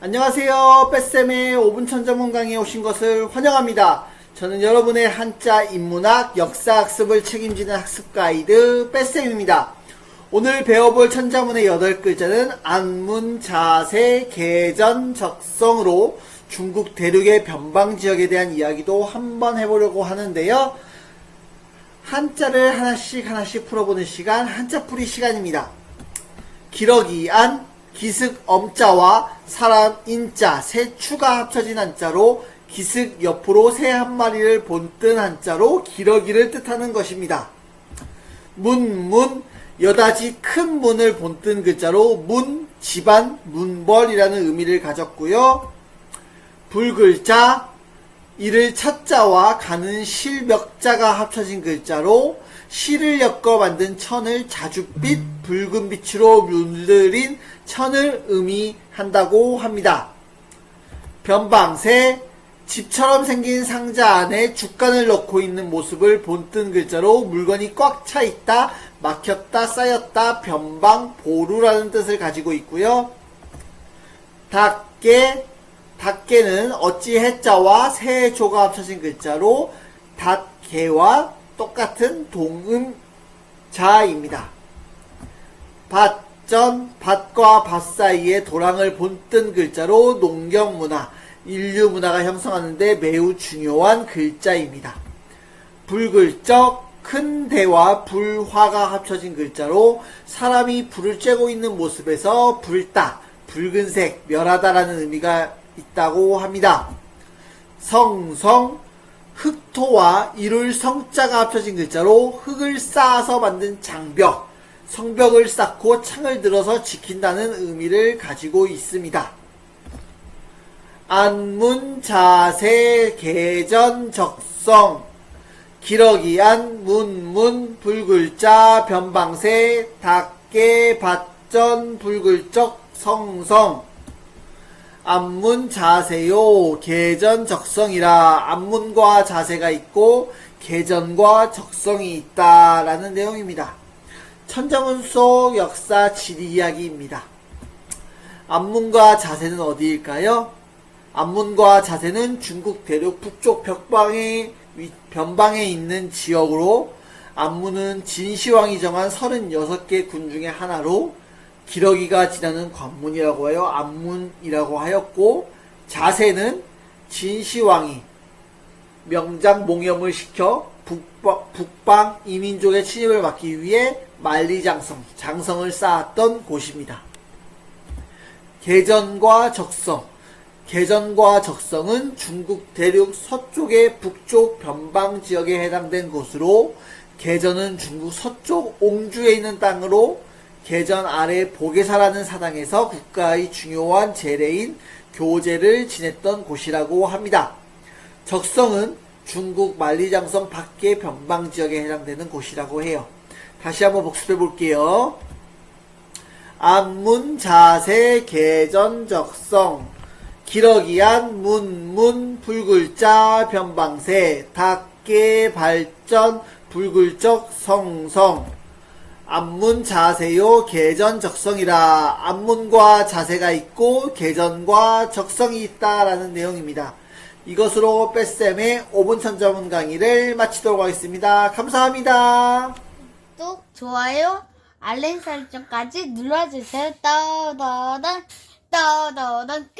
안녕하세요. 뺏쌤의 5분 천자문 강의에 오신 것을 환영합니다. 저는 여러분의 한자 인문학 역사 학습을 책임지는 학습 가이드 뺏쌤입니다. 오늘 배워볼 천자문의 8글자는 안문, 자세, 계전, 적성으로 중국 대륙의 변방 지역에 대한 이야기도 한번 해보려고 하는데요. 한자를 하나씩 하나씩 풀어보는 시간, 한자풀이 시간입니다. 기러기 안 기슥 엄자와 사람 인자 새 추가 합쳐진 한자로 기슥 옆으로 새 한 마리를 본뜬 한자로 기러기를 뜻하는 것입니다. 문, 문, 여다지 큰 문을 본뜬 글자로 문, 집안, 문벌이라는 의미를 가졌고요. 불글자, 이를 첫자와 가는 실멱자가 합쳐진 글자로 실을 엮어 만든 천을 자줏빛 붉은 빛으로 물들인 천을 의미한다고 합니다. 변방새 집처럼 생긴 상자 안에 죽간을 넣고 있는 모습을 본뜬 글자로 물건이 꽉 차 있다, 막혔다, 쌓였다, 변방, 보루라는 뜻을 가지고 있고요. 닭개, 닭개는 어찌 해자와 새 조가 합쳐진 글자로 닷개와 똑같은 동음자입니다. 밭전, 밭과 밭 사이에 도랑을 본뜬 글자로 농경문화, 인류문화가 형성하는데 매우 중요한 글자입니다. 불글적, 큰 대와 불화가 합쳐진 글자로 사람이 불을 쬐고 있는 모습에서 불다, 붉은색, 멸하다라는 의미가 있다고 합니다. 성성, 흑토와 이룰 성자가 합쳐진 글자로 흙을 쌓아서 만든 장벽, 성벽을 쌓고 창을 들어서 지킨다는 의미를 가지고 있습니다. 안문, 자세, 계전, 적성, 기러기 안, 문문, 불글자, 변방새, 닭개, 밭전, 불글적, 성성. 안문 자세요 계전 적성이라 안문과 자세가 있고 계전과 적성이 있다라는 내용입니다. 천자문 속 역사 지리 이야기입니다. 안문과 자세는 어디일까요? 안문과 자세는 중국 대륙 북쪽 벽방에 위- 변방에 있는 지역으로 안문은 진시황이 정한 36개 군 중의 하나로 기러기가 지나는 관문이라고 하여 안문이라고 하였고 자세는 진시황이 명장 몽염을 시켜 북방, 북방 이민족의 침입을 막기 위해 만리장성, 장성을 쌓았던 곳입니다. 계전과 적성 계전과 적성은 중국 대륙 서쪽의 북쪽 변방 지역에 해당된 곳으로 계전은 중국 서쪽 옹주에 있는 땅으로 계전 아래 보게사라는 사당에서 국가의 중요한 제례인 교제를 지냈던 곳이라고 합니다. 적성은 중국 만리장성 밖의 변방 지역에 해당되는 곳이라고 해요. 다시 한번 복습해 볼게요. 안문 자세 계전 적성 기러기안 문문 불글자 변방새 닭개 발전 불글적 성성 안문 자세요 계전 적성이라 안문과 자세가 있고 계전과 적성이 있다라는 내용입니다. 이것으로 뺏쌤의 5분 천자문 강의를 마치도록 하겠습니다. 감사합니다. 또 좋아요, 알림 설정까지 눌러주세요. 떠더던 떠더던